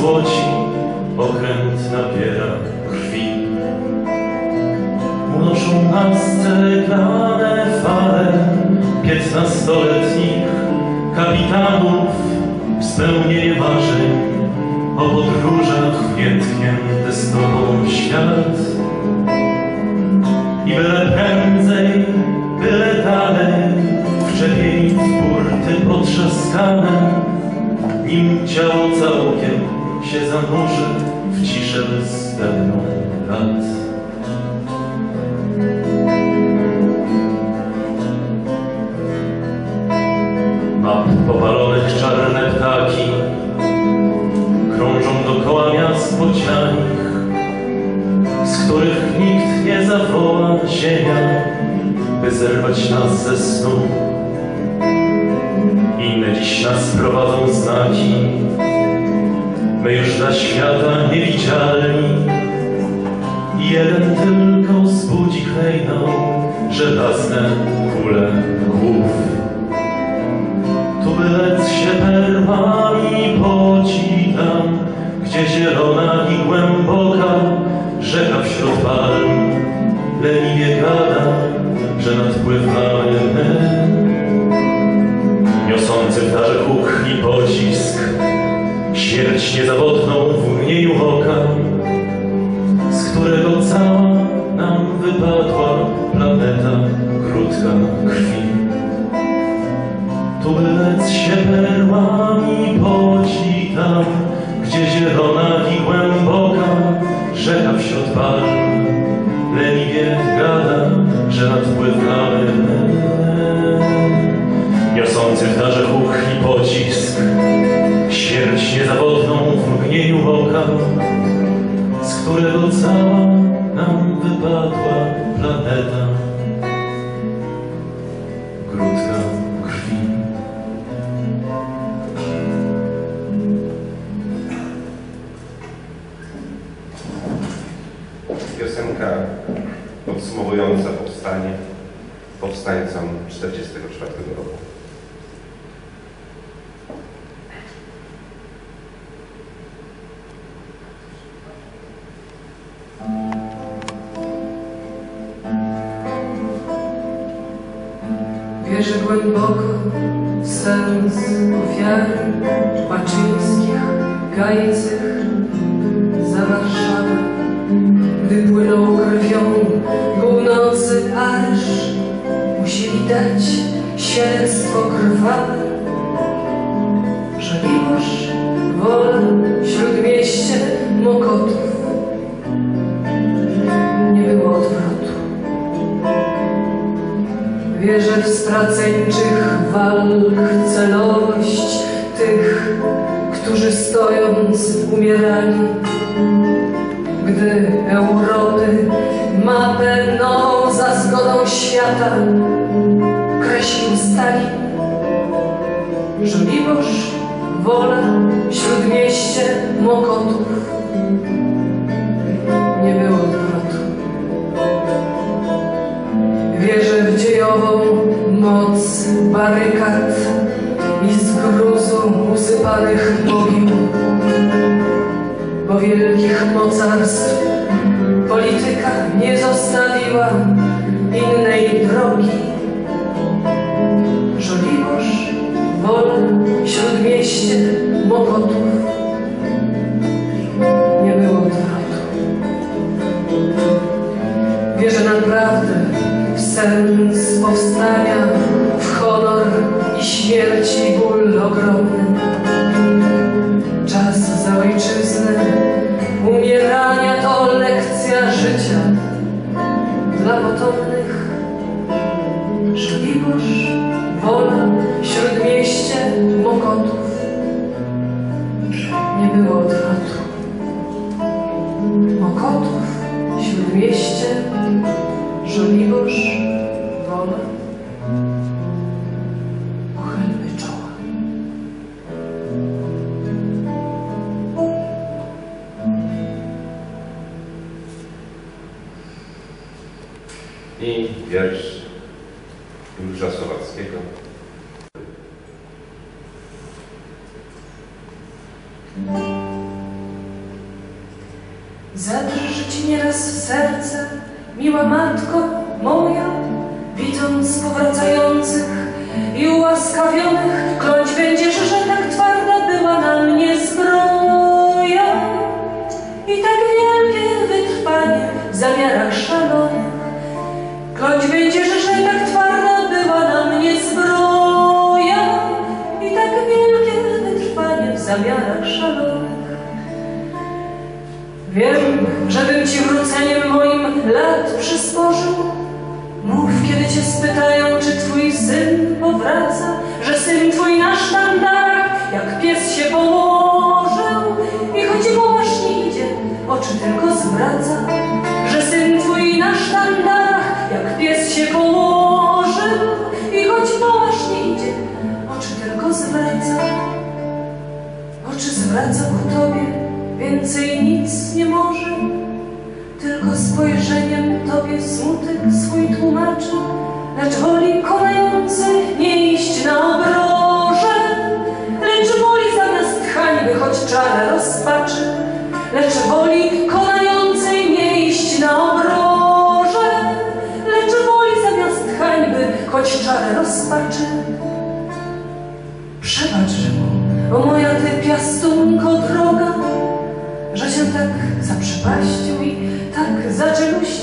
złoci, okręt nabiera krwi. Unoszą nas ceglane fale piętnastoletnich kapitanów w spełnienie marzeń o podróżach nietknięty z tobą świat. I byle się zanurzy w ciszę bezdenną lat. Map popalonych czarne ptaki krążą dokoła miast bocianich, z których nikt nie zawoła ziemia, by zerwać nas ze snu. Inne dziś nas prowadzą znaki, my już dla świata niewidzialni. Jeden tylko zbudzi klejną żelazne kule głów. Tu bylec się perłami poci tam, gdzie zielona i głęboka rzeka wśród palm leniwie gada, że nadpływamy my. Śmierć niezawodną w mgnieniu oka, z którego cała nam wypadła planeta krótka krwi. Tu lec się perłami poci tam, gdzie zielona i głęboka rzeka wśród palm leniwie gada, że nadpływamy my. Niosący w darze huk i pocisk, śmierć niezawodną w mgnieniu oka, z którego cała nam wypadła planeta krótka krwi. Piosenka podsumowująca powstanie powstańcom 44 roku. Gajcych za Warszawę. Gdy płynął krwią północy Paryż, musieli dać świadectwo krwawe, że miłość, wola, śródmieście Mokotów nie było odwrotu. Wierzę w straceńczych walk gdy Europy mapę nową za zgodą świata kreślił Stalin. Żoliborz, wola, śródmieście Mokotów nie było odwrotu. Wierzę w dziejową moc barykad i z gruzu usypanych wielkich mocarstw polityka nie zostawiła innej drogi. Żoliborz, wola, wiersz Juliusza Słowackiego. cobrança. lecz woli konającej miejsc na obroże, lecz woli zamiast hańby, choć czar rozpaczy. Przebacz, o moja ty piastunko droga, że się tak zaprzepaścił i tak zaczeluścił,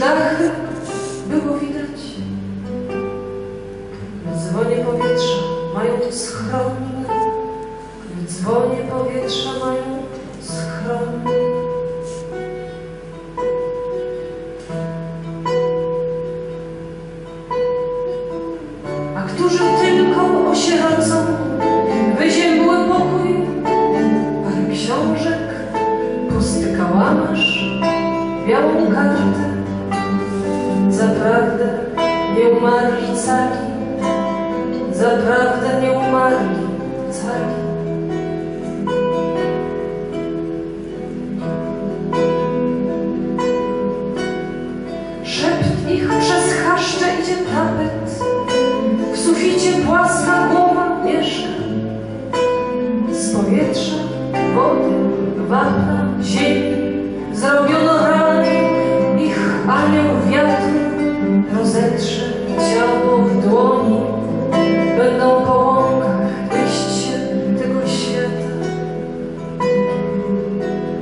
чудових waha ziemi, zrobiono rany ich chwalę wiatru, rozetrze ciało w dłoni, będą po łąkach liście tego świata,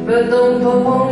będą po łąkach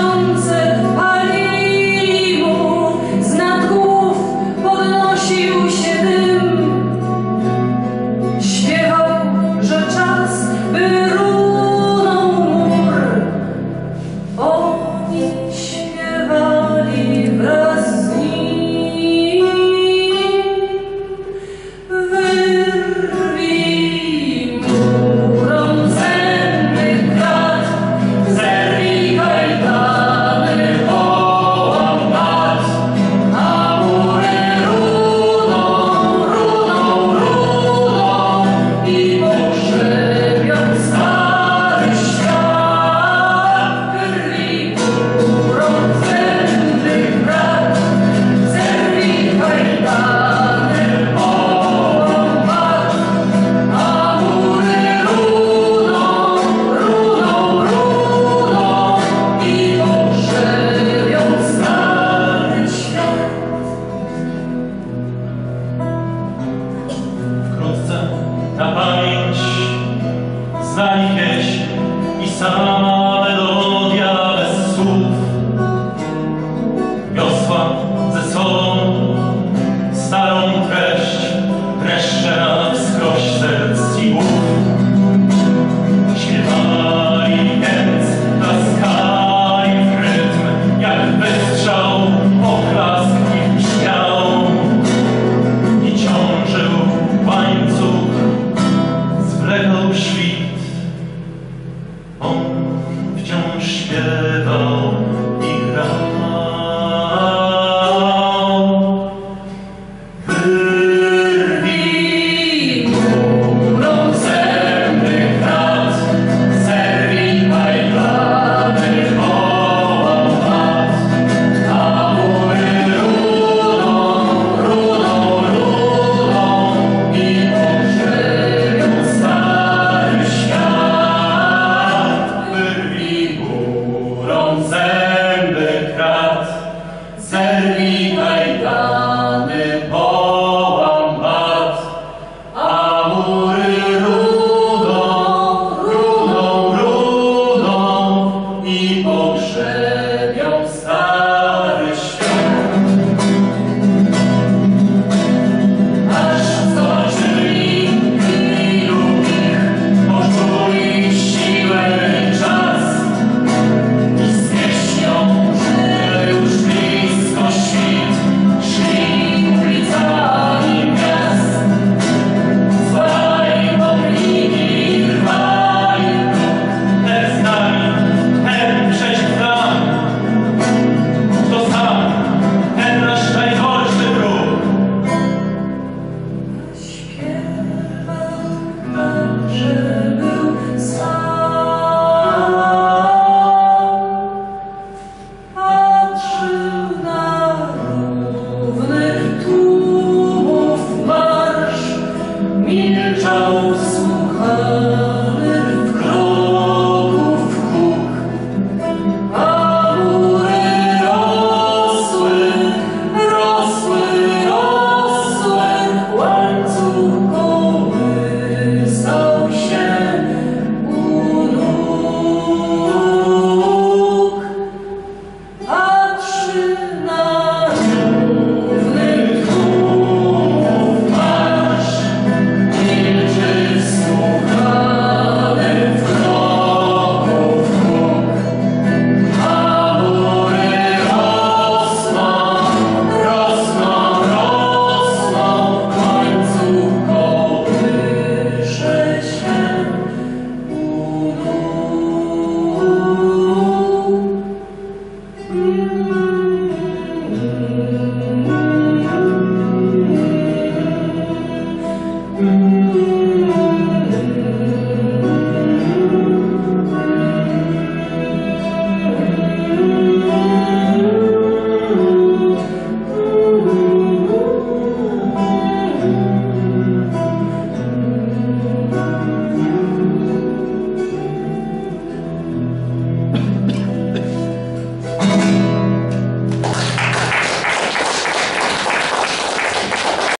sounds aos